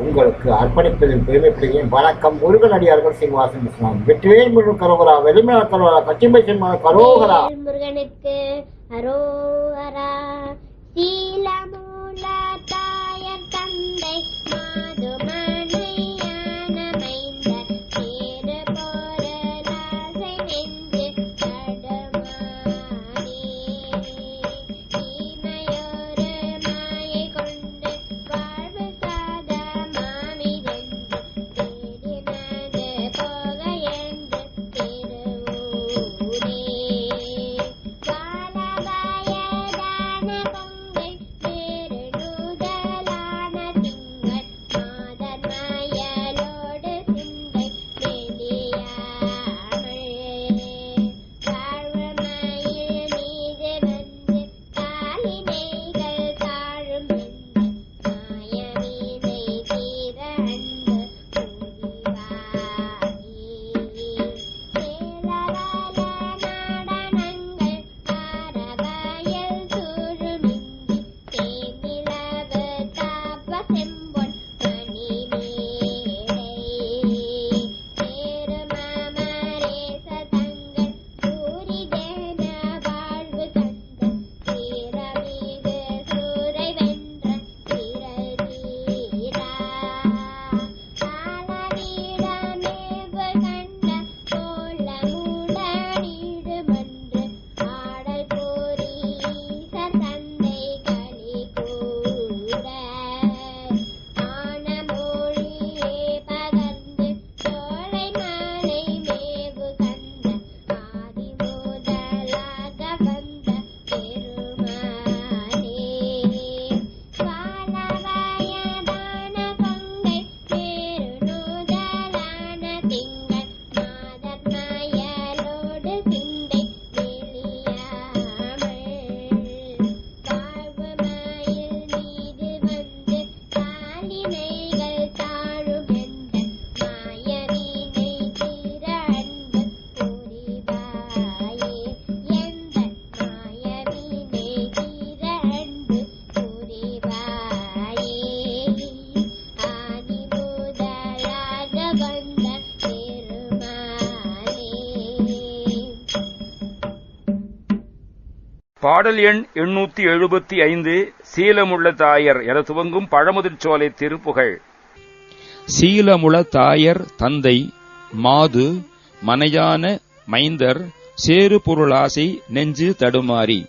உங்களுக்கு அர்ப்பணிப்பதில் பெருமைப்படுகிறேன். வணக்கம் முருகன் அடியார்கள் சீனிவாசன் இஸ்லாம் வெற்றிவேல் முருகன் கரோகரா வெளிமல கரோகரா கச்சிம்பை சிம்ம கரோகரா. முருகனுக்கு அரோகரா சீலமூலா பாடல் எண் எண்ணூத்தி எழுபத்தி ஐந்து சீலமுள்ள தாயர் என துவங்கும் பழமுதிர்ச்சோலை திருப்புகழ். சீலமுள தாயர் தந்தை மாது மனையான மைந்தர் சேறு பொருளாசை நெஞ்சு தடுமாறி.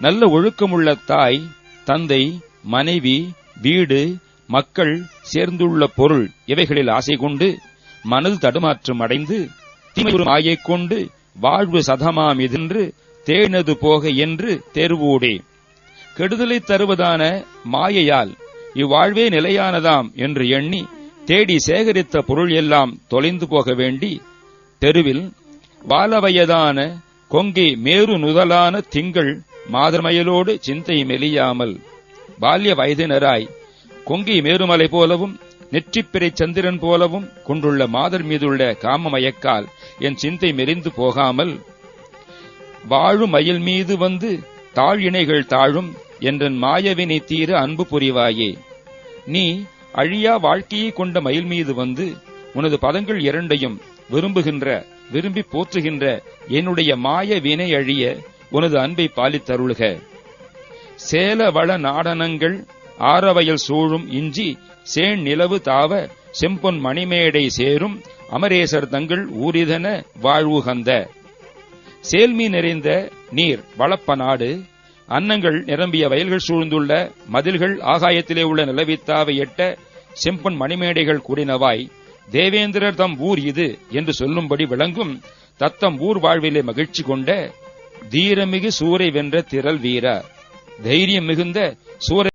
நல்ல ஒழுக்கமுள்ள தாய் தந்தை மனைவி வீடு மக்கள் சேர்ந்துள்ள பொருள் இவைகளில் ஆசை கொண்டு மனது தடுமாற்றம் அடைந்து தீமையுறும் ஆயைக் கொண்டு வாழ்வு சதமாம் இதென்று தேனது போக என்று தேர்வோடே. கெடுதலை தருவதான மாயையால் இவ்வாழ்வே நிலையானதாம் என்று எண்ணி தேடி சேகரித்த பொருள் எல்லாம் தொலைந்து போக வேண்டி தெருவில் பாலவயதான கொங்கை மேரு நுதலான திங்கள் மாதர்மயலோடு சிந்தை மெலியாமல் பால்ய வயதினராய் கொங்கை மேருமலை போலவும் நெற்றிப்பிறை சந்திரன் போலவும் கொண்டுள்ள மாதர் மீதுள்ள காமமயக்கால் என் சிந்தை மெலிந்து போகாமல் வாழும் மயில் மீது வந்து தாழ் இணைகள் தாழும் என்றன் மாயவினை தீர அன்பு புரிவாயே. நீ அழியா வாழ்க்கையை கொண்ட மயில் மீது வந்து உனது பதங்கள் இரண்டையும் விரும்புகின்ற விரும்பி போற்றுகின்ற என்னுடைய மாய வினை அழிய உனது அன்பை பாலித்தருளுக சேல வள நாடனங்கள் ஆரவயல் சூழும் இஞ்சி சேண் நிலவு தாவ செம்பொன் மணிமேடை சேரும் அமரேசர் தங்கள் ஊரிதன வாழ்வுகந்த. சேல்மீ நிறைந்த நீர் வளப்ப நாடு அன்னங்கள் நிரம்பிய வயல்கள் சூழ்ந்துள்ள மதில்கள் ஆகாயத்திலே உள்ள நிலவித்தாவை எட்ட செம்பன் மணிமேடைகள் கூடினவாய் தேவேந்திரர் தம் ஊர் இது என்று சொல்லும்படி விளங்கும் தத்தம் ஊர் வாழ்விலே மகிழ்ச்சி கொண்ட தீரமிகு சூரை வென்ற திரள் வீரா தைரியம் மிகுந்த சூரை